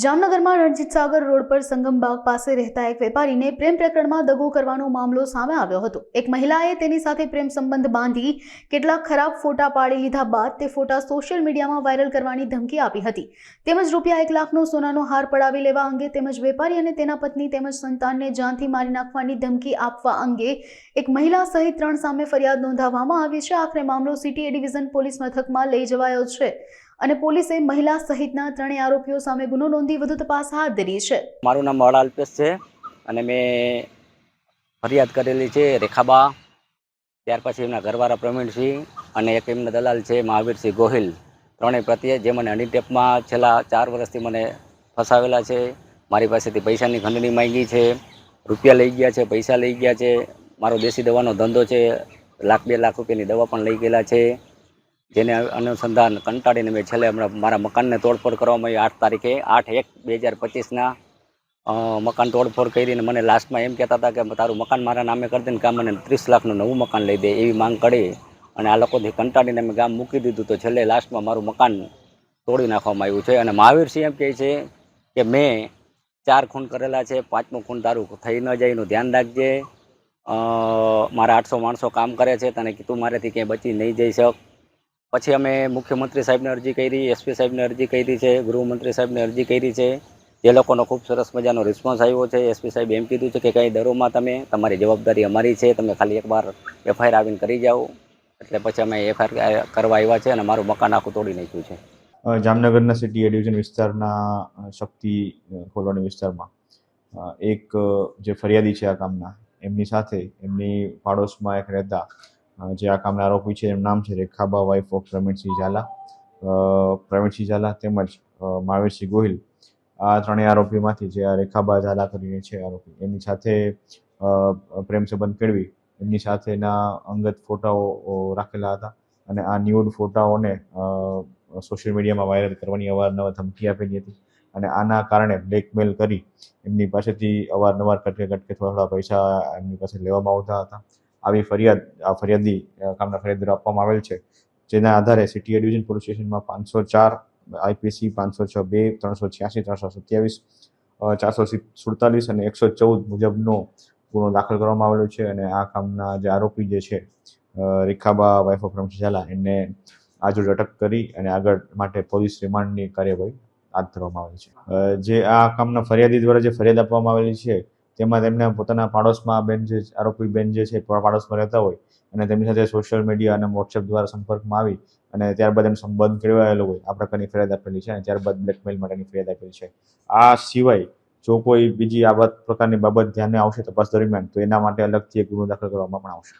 જામનગરમાં રણજીત સાગર રોડ પર સંગમબાગ પાસે રહેતા એક વેપારીને પ્રેમ પ્રકરણમાં દગો કરવાનો મામલો સામે આવ્યો હતો. એક મહિલાએ તેની સાથે પ્રેમ સંબંધ બાંધી કેટલાક ખરાબ ફોટા પાડી લીધા બાદ તે ફોટા સોશિયલ મીડિયામાં વાયરલ કરવાની ધમકી આપી હતી. તેમજ રૂપિયા એક લાખનો સોનાનો હાર પડાવી લેવા અંગે તેમજ વેપારી અને તેના પત્ની તેમજ સંતાનને જાનથી મારી નાખવાની ધમકી આપવા અંગે એક મહિલા સહિત ત્રણ સામે ફરિયાદ નોંધાવવામાં આવી છે. આખરે મામલો સિટી ડિવિઝન પોલીસ મથકમાં લઈ જવાયો છે. અને પોલીસે મહિલા સહિતના ત્રણેય આરોપીઓ સામે ગુનો નોંધી વધુ તપાસ હાથ ધરી છે. મારું નામ વાળા અલ્પેશ છે અને મેં ફરિયાદ કરેલી છે રેખાબા. ત્યાર પછી એમના ઘરવાળા પ્રવીણસિંહ અને એક એમના દલાલ છે મહાવીરસિંહ ગોહિલ. ત્રણેય પ્રત્યે જે મને હની ટેપમાં છેલ્લા ચાર વર્ષથી મને ફસાવેલા છે. મારી પાસેથી પૈસાની ખંડણી માંગી છે. રૂપિયા લઈ ગયા છે, પૈસા લઈ ગયા છે. મારો દેશી દવાનો ધંધો છે. લાખ બે લાખ રૂપિયાની દવા પણ લઈ ગયેલા છે. જેને અનુસંધાન કંટાળીને મેં છેલ્લે હમણાં મારા મકાનને તોડફોડ કરવામાં આવી આઠ તારીખે, આઠ એક બે હજાર પચીસના મકાન તોડફોડ કરીને મને લાસ્ટમાં એમ કહેતા હતા કે તારું મકાન મારા નામે કરી દે ને કાં મને ત્રીસ લાખનું નવું મકાન લઈ દે એવી માંગ કરી અને આ લોકોથી કંટાળીને મેં ગામ મૂકી દીધું. તો છેલ્લે લાસ્ટમાં મારું મકાન તોડી નાખવામાં આવ્યું છે. અને મહાવીરસિંહ એમ કહે છે કે મેં ચાર ખૂન કરેલા છે, પાંચમું ખૂન તારું થઈ ન જાય એનું ધ્યાન રાખજે. મારા આઠસો માણસો કામ કરે છે, તને કીધું મારેથી ક્યાંય બચી નહીં જઈ શક. પછી અમે મુખ્યમંત્રી સાહેબને અરજી કરી એસપી સાહેબને અરજી કરી છે, ગૃહમંત્રી સાહેબને અરજી કરી છે. જે લોકોનો ખૂબ સરસ મજાનો રિસ્પોન્સ આવ્યો છે એસપી સાહેબ એમ કીધું છે કે કંઈ દરોમાં તમે, તમારી જવાબદારી અમારી છે, તમે ખાલી એકવાર એફઆઈઆર આવીને કરી જાઓ. એટલે પછી અમે એફઆઈઆર કરવા આવ્યા છે અને મારું મકાન આખું તોડી નાખ્યું છે. જામનગરના સિટી એડિવિઝન વિસ્તારના શક્તિ કોલોની વિસ્તારમાં એક જે ફરિયાદી છે આ કામના, એમની સાથે, એમની પાડોશમાં એક રહેતા જે આ કામના આરોપી છે એમનું નામ છે રેખાબા વાઇફ ઓફ પ્રવીણસિંહ ઝાલા. પ્રવીણસિંહ ઝાલા તેમજ મહાવીરસિંહ ગોહિલ. આ ત્રણેય આરોપીમાંથી જે આ રેખાબા ઝાલા કરીને છે આરોપી, એમની સાથે પ્રેમ સંબંધ કેળવી, એમની સાથેના અંગત ફોટાઓ રાખેલા હતા અને આ ન્યૂડ ફોટાઓને સોશિયલ મીડિયામાં વાયરલ કરવાની અવારનવાર ધમકી આપેલી હતી અને આના કારણે બ્લેકમેલ કરી એમની પાસેથી અવારનવાર કટકે કટકે થોડા થોડા પૈસા એમની પાસે લેવામાં આવતા હતા. આવી ફરિયાદ, આ ફરિયાદી કામના ફરિયાદ આપવામાં આવેલ છે. જેના આધારે સિટી ડિવિઝન પોલીસ સ્ટેશનમાં પાંચસો ચાર આઈપીસી પાંચસો છ બે, ત્રણસો છ્યાસી, ત્રણસો સત્યાવીસ ચારસો સુડતાલીસ અને એકસો ચૌદ મુજબનો ગુનો દાખલ કરવામાં આવેલો છે અને આ કામના જે આરોપી જે છે રેખાબા વાઇફ ઓફ રમશી ઝાલા, એમને અટક કરી અને આગળ માટે પોલીસ રિમાન્ડની કાર્યવાહી હાથ ધરવામાં આવેલી છે. જે આ કામના ફરિયાદી દ્વારા જે ફરિયાદ આપવામાં આવેલી છે તેમાં તેમના પોતાના પાડોશમાં બેન જે આરોપી બેન જે છે પાડોશમાં રહેતા હોય અને તેમની સાથે સોશિયલ મીડિયા અને વોટ્સએપ દ્વારા સંપર્કમાં આવી અને ત્યારબાદ એમ સંબંધ કેળવાયેલો હોય. આ પ્રકારની ફરિયાદ આપેલી છે અને ત્યારબાદ બ્લેકમેલ માટેની ફરિયાદ આપેલી છે. આ સિવાય જો કોઈ બીજી આ પ્રકારની બાબત ધ્યાને આવશે તપાસ દરમિયાન, તો એના માટે અલગથી એક ગુનો દાખલ કરવામાં પણ આવશે.